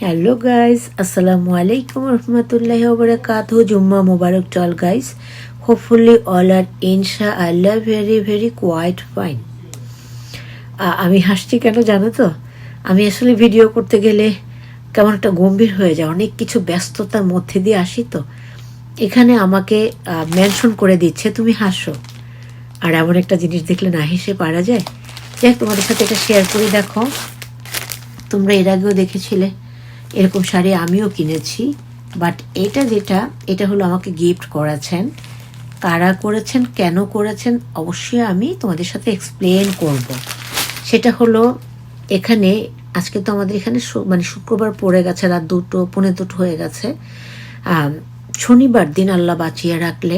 Hello guys আসসালামু আলাইকুম রহমতুল্লাহ ওবরাকাত জুম্মা মুবারক চল গাইস হোপফুলি অল আর ইনশা আল্লাহ ভেরি ভেরি কোয়াইট ফাইন আমি হাসছি কেন জানো তো? আমি আসলে ভিডিও করতে গেলে কেমন একটা গম্ভীর হয়ে যায় অনেক কিছু ব্যস্ততার মধ্যে দিয়ে আসি তো। এখানে আমাকে মেনশন করে দিচ্ছে, তুমি হাসো। আর এমন একটা জিনিস দেখলে না হেসে পারা যায়। যাই তোমাদের সাথে এটা শেয়ার করে, দেখো। তোমরা এর আগেও দেখেছিলে। এরকম শাড়ি আমিও কিনেছি বাট এটা যেটা, এটা হলো আমাকে গিফট করেছেন। কারা করেছেন, কেন করেছেন, অবশ্যই আমি তোমাদের সাথে এক্সপ্লেন করব। সেটা হলো, এখানে, আজকে তো আমাদের এখানে মানে শুক্রবার পড়ে গেছে, রাত দুটো, পৌনে দুটো হয়ে গেছে। শনিবার দিন আল্লাহ বাঁচিয়ে রাখলে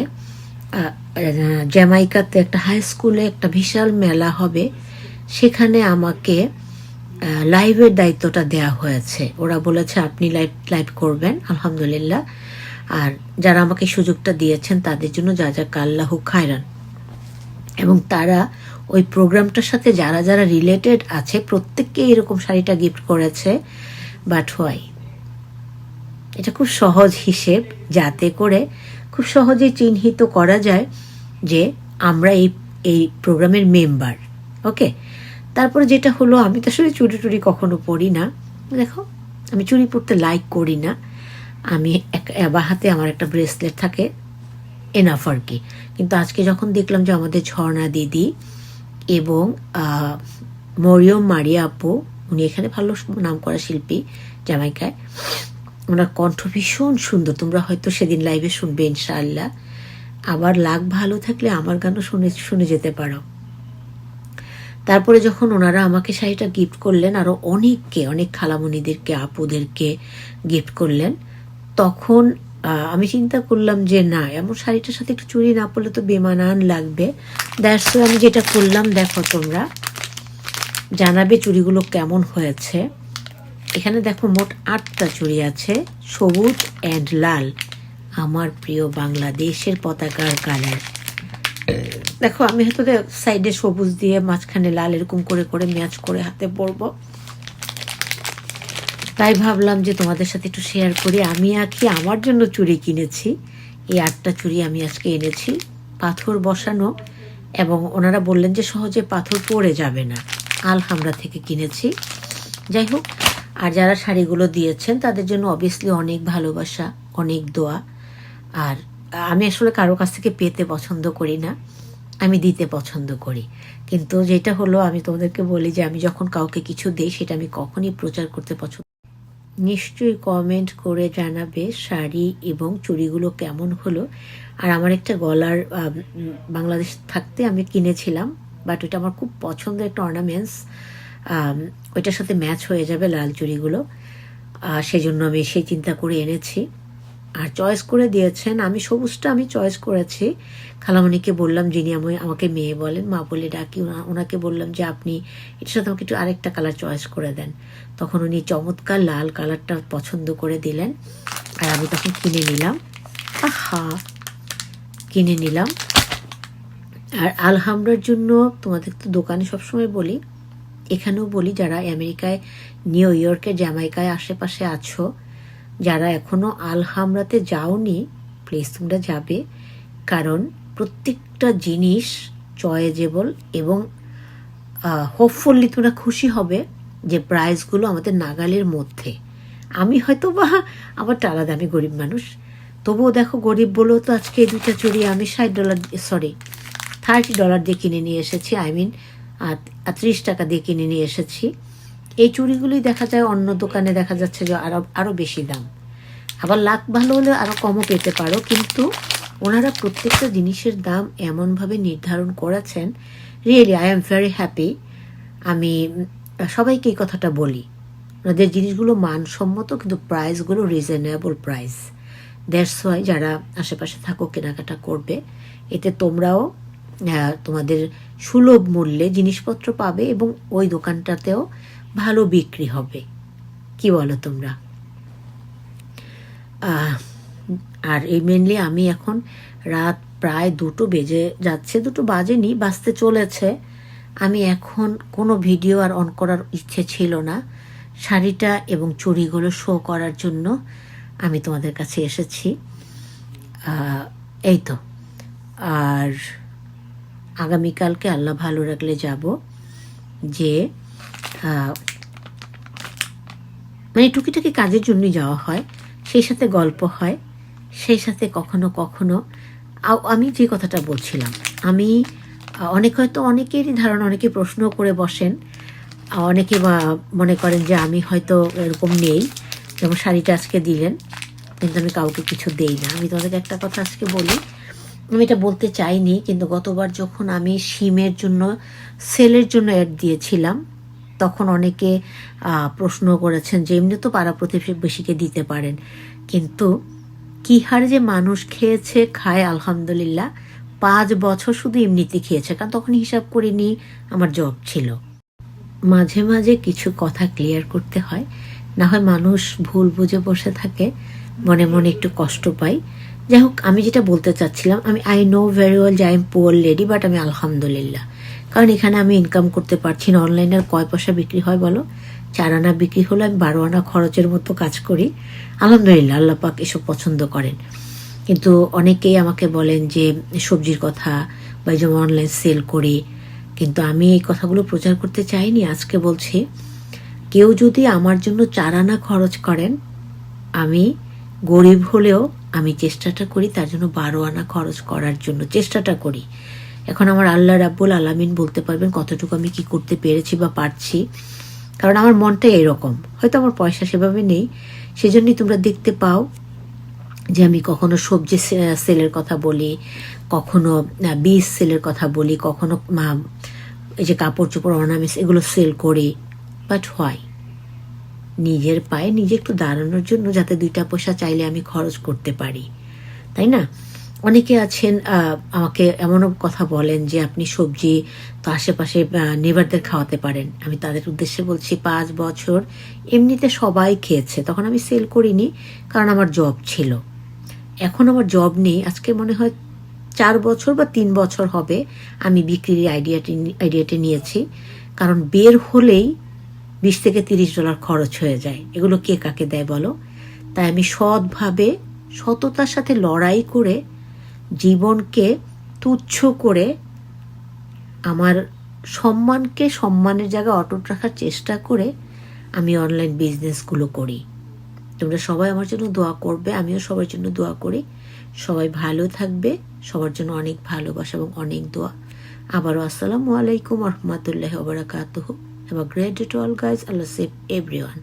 জ্যামাইকাতে একটা হাই স্কুলে একটা বিশাল মেলা হবে। সেখানে আমাকে লাইভের দায়িত্বটা দেয়া হয়েছে। ওরা বলেছে, আপনি লাইভ লাইভ করবেন, আলহামদুলিল্লাহ। আর যারা আমাকে সুযোগটা দিয়েছেন, তাদের জন্য যা যা কাল্লাহু খায়রান। এবং তারা ওই প্রোগ্রামটার সাথে যারা যারা রিলেটেড আছে, প্রত্যেককে এরকম শাড়িটা গিফট করেছে বাট হোয়াই এটা খুব সহজ হিসেব, যাতে করে খুব সহজেই চিহ্নিত করা যায় যে আমরা এই এই প্রোগ্রামের মেম্বার ওকে তারপরে যেটা হলো, আমি তো আসলে চুরি টুরি কখনো পরি না। দেখো, আমি চুরি পরতে লাইক করি না। আমি এক বা হাতে আমার একটা ব্রেসলেট থাকে এনাফ আর কি। কিন্তু আজকে যখন দেখলাম যে আমাদের ঝর্ণা দিদি এবং মরিয়ম মারিয়া আপু, উনি এখানে ভালো নাম করা শিল্পী জামাইকায়, ওনার কণ্ঠ ভীষণ সুন্দর। তোমরা হয়তো সেদিন লাইভে শুনবে ইনশাআল্লাহ। আবার লাগ ভালো থাকলে আমার গানও শুনে শুনে যেতে পারো। তারপরে যখন ওনারা আমাকে শাড়িটা গিফট করলেন আরও অনেককে, অনেক খালামণিদেরকে, আপুদেরকে গিফট করলেন, তখন আমি চিন্তা করলাম যে না, এমন শাড়িটার সাথে একটু চুড়ি না পড়লে তো বেমানান লাগবে। দ্যাটস আমি যেটা করলাম, দেখো তোমরা, জানাবে চুড়িগুলো কেমন হয়েছে। এখানে দেখো মোট আটটা চুড়ি আছে, সবুজ অ্যান্ড লাল, আমার প্রিয় বাংলাদেশের পতাকার কালার দেখো, আমি হয়তো সাইডে সবুজ দিয়ে মাঝখানে লাল এরকম করে করে, ম্যাচ করে হাতে পরবো। তাই ভাবলাম যে তোমাদের সাথে একটু শেয়ার করি। আমি আর কি আমার জন্য চুড়ি কিনেছি। এই আটটা চুড়ি আমি আজকে এনেছি। পাথর বসানো এবং ওনারা বললেন যে সহজে পাথর পড়ে যাবে না। আলহামরা থেকে কিনেছি। যাই হোক, আর যারা শাড়িগুলো দিয়েছেন, তাদের জন্য অবভিয়াসলি অনেক ভালোবাসা, অনেক দোয়া। আর আমি আসলে কারও কাছ থেকে পেতে পছন্দ করি না। আমি দিতে পছন্দ করি। কিন্তু যেটা হলো, আমি তোমাদেরকে বলি যে, আমি যখন কাউকে কিছু দিই, সেটা আমি কখনই প্রচার করতে পছন্দ নিশ্চয়ই কমেন্ট করে জানাবে শাড়ি এবং চুড়িগুলো কেমন হলো। আর আমার একটা গলার বাংলাদেশ থাকতে আমি কিনেছিলাম বাট ওইটা আমার খুব পছন্দের একটা অর্নামেন্টস ওইটার সাথে ম্যাচ হয়ে যাবে লাল চুড়িগুলো। সেজন্য আমি সেই চিন্তা করে এনেছি। আর চয়েস করে দিয়েছেন। আমি সবুজটা আমি চয়েস করেছি। খালামণিকে বললাম, যিনি আমি আমাকে মেয়ে বলেন, মা বলে ডাকি ওনাকে বললাম যে, আপনি এটার সাথে আমাকে একটু আরেকটা কালার চয়েস করে দেন। তখন উনি চমৎকার লাল কালারটা পছন্দ করে দিলেন। আর আমি তখন কিনে নিলাম। আহা! কিনে নিলাম। আর আলহামরার জন্য তোমাদের তো দোকানে সবসময় বলি, এখানেও বলি, যারা আমেরিকায়, নিউ ইয়র্কের, জ্যামাইকায় আশেপাশে আছো যারা এখনও আলহামরাতে যাওনি প্লিজ তোমরা যাবে। কারণ প্রত্যেকটা জিনিস চয়েজেবল এবং হোপফুল্লি তোমরা খুশি হবে যে প্রাইসগুলো আমাদের নাগালের মধ্যে। আমি হয়তো বা আমার তো দামি গরিব মানুষ। তবুও দেখো গরিব বলেও তো আজকে এই দুটা চুড়ি আমি ষাট ডলার সরি থার্টি ডলার দিয়ে কিনে নিয়ে এসেছি। আই মিন ত্রিশ টাকা দিয়ে কিনে নিয়ে এসেছি। এই চুড়িগুলোই দেখা যায় অন্য দোকানে দেখা যাচ্ছে যে আরও আরও বেশি দাম। আবার লাখ ভালো হলে আরও কমও পেতে পারো। কিন্তু ওনারা প্রত্যেকটা জিনিসের দাম এমনভাবে নির্ধারণ করেছেন really I am very happy আমি, সবাইকে এই কথাটা বলি। ওনাদের জিনিসগুলো মানসম্মত, কিন্তু প্রাইসগুলো রিজনেবল প্রাইস দ্যাটস ওয়াই যারা আশেপাশে থাকো, কেনাকাটা করবে, এতে তোমরাও তোমাদের সুলভ মূল্যে জিনিসপত্র পাবে এবং ওই দোকানটাতেও ভালো বিক্রি হবে। কি বলো তোমরা? আর এই মেনলি আমি এখন রাত প্রায় দুটো বেজে যাচ্ছে, দুটো বাজেনি, বাজতে চলেছে। আমি এখন কোনো ভিডিও আর অন করার ইচ্ছে ছিল না। শাড়িটা এবং চুড়িগুলো শো করার জন্য আমি তোমাদের কাছে এসেছি। এই তো। আর আগামীকালকে আল্লাহ ভালো রাখলে যাব যে মানে টুকিটাকি কাজের জন্যই যাওয়া হয়। সেই সাথে গল্প হয়, সেই সাথে কখনো কখনো আমি যে কথাটা বলছিলাম, আমি, অনেক হয়তো অনেকেরই ধারণা, অনেকে প্রশ্ন করে বসেন, অনেকে মনে করেন যে আমি হয়তো এরকম নেই, যেমন শাড়িটা আজকে দিলেন, কিন্তু আমি কাউকে কিছু দেই না। আমি তোমাদেরকে একটা কথা আজকে বলি, আমি এটা বলতে চাইনি, কিন্তু গতবার যখন আমি সিমের জন্য, সেলের জন্য অ্যাড দিয়েছিলাম তখন অনেকে প্রশ্ন করেছেন যে এমনি তো পাড়া প্রতিবেশীকে দিতে পারেন। কিন্তু কি হারে যে মানুষ খেয়েছে, খায়, আলহামদুলিল্লাহ, পাঁচ বছর শুধু এমনিতে খেয়েছে। কারণ তখন হিসাব করিনি আমার জব ছিল। মাঝে মাঝে কিছু কথা ক্লিয়ার করতে হয়। না হয় মানুষ ভুল বুঝে বসে থাকে, মনে মনে একটু কষ্ট পাই। যাই হোক, আমি যেটা বলতে চাচ্ছিলাম, আমি আই নো ভেরি ওয়েল যে I am poor lady but আমি আলহামদুলিল্লাহ। কারণ এখানে আমি ইনকাম করতে পারছি না। অনলাইনে আর কয় পয়সা বিক্রি হয় বলো? চার আনা বিক্রি হলে আমি বারো আনা খরচের মতো কাজ করি। আলহামদুলিল্লাহ, আল্লাহ পাক এসব পছন্দ করেন। কিন্তু অনেকেই আমাকে বলেন যে, সবজির কথা বা যেমন অনলাইন সেল করি। কিন্তু আমি এই কথাগুলো প্রচার করতে চাইনি, আজকে বলছি, কেউ যদি আমার জন্য চার আনা খরচ করেন, আমি গরিব হলেও আমি চেষ্টাটা করি তার জন্য বারো আনা খরচ করার জন্য। চেষ্টাটা করি। এখন আমার আল্লাহ রাব্বুল আলামিন বলতে পারবেন কতটুকু আমি কি করতে পেরেছি বা পারছি। কারণ আমার মনটা এরকম হয়তো আমার পয়সা সেভাবে নেই, সেজন্যই তোমরা দেখতে পাও যে আমি কখনো সবজি সেলের কথা বলি, কখনো বীজ সেলের কথা বলি, কখনো এই যে কাপড় চোপড় অর্নামেন্টস এগুলো সেল করি। বাট হয় নিজের পায়ে নিজে একটু দাঁড়ানোর জন্য যাতে দুইটা পয়সা চাইলে আমি খরচ করতে পারি। তাই না? অনেকে আছেন আমাকে এমনও কথা বলেন যে আপনি সবজি তো আশেপাশে নেবারদের খাওয়াতে পারেন। আমি তাদের উদ্দেশ্যে বলছি, পাঁচ বছর এমনিতে সবাই খেয়েছে। তখন আমি সেল করিনি কারণ আমার জব ছিল। এখন আমার জব নেই। আজকে মনে হয় চার বছর বা তিন বছর হবে আমি বিক্রির আইডিয়াটি আইডিয়াটি নিয়েছি। কারণ বের হলেই বিশ থেকে তিরিশ ডলার খরচ হয়ে যায়। এগুলো কে কাকে দেয় বলো? তাই আমি সৎভাবে, সততার সাথে লড়াই করে জীবনকে তুচ্ছ করে আমার সম্মানকে সম্মানের জায়গায় অটুট রাখার চেষ্টা করে আমি অনলাইন বিজনেসগুলো করি। তোমরা সবাই আমার জন্য দোয়া করবে, আমিও সবার জন্য দোয়া করি। সবাই ভালো থাকবে, সবার জন্য অনেক ভালোবাসা এবং অনেক দোয়া। আবারও আসসালামু আলাইকুম রহমতুল্লাহ ওবরাকাতুহ এবং গ্রেট টু অল গাইজ আল্লাহ সেফ এভরিওয়ান